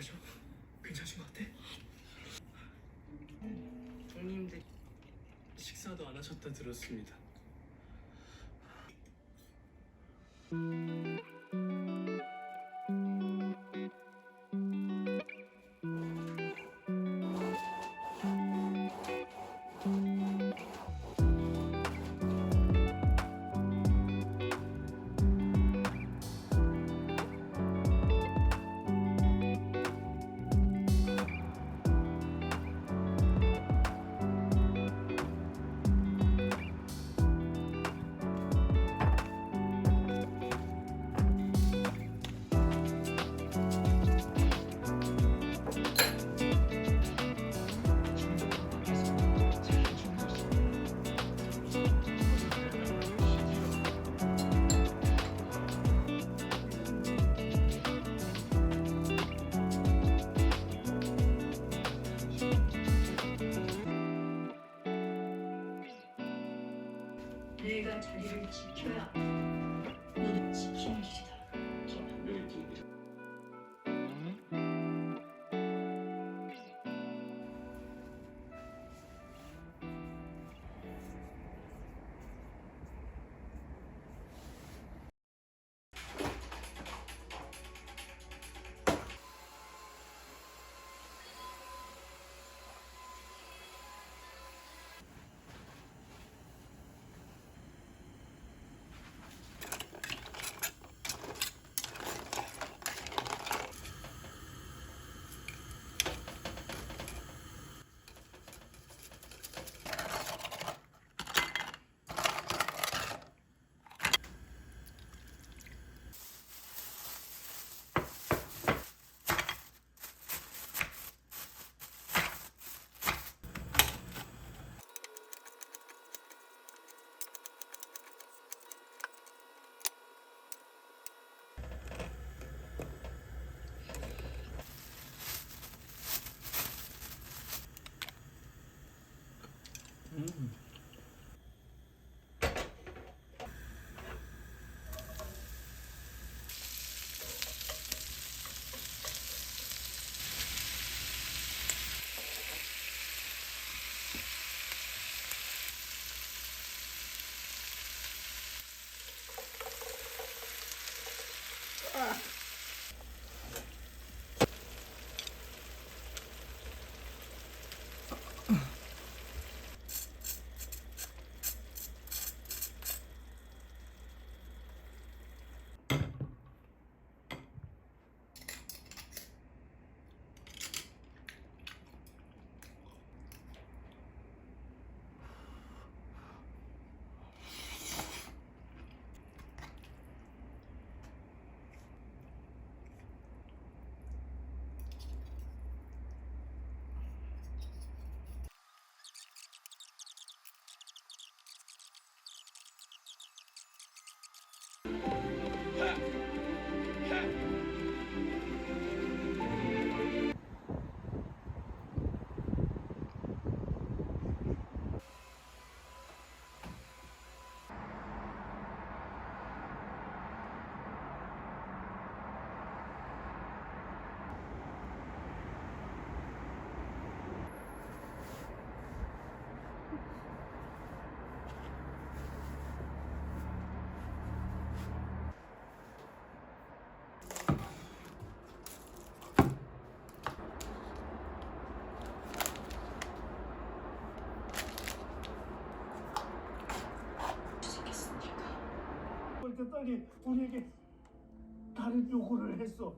그러죠. 괜찮으신 것 같아? 형님들 식사도 안 하셨다 들었습니다. 그때 딸이 우리에게 다른 요구를 했어.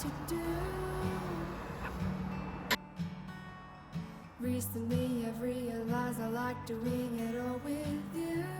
To do. Recently, I've realized I like doing it all with you.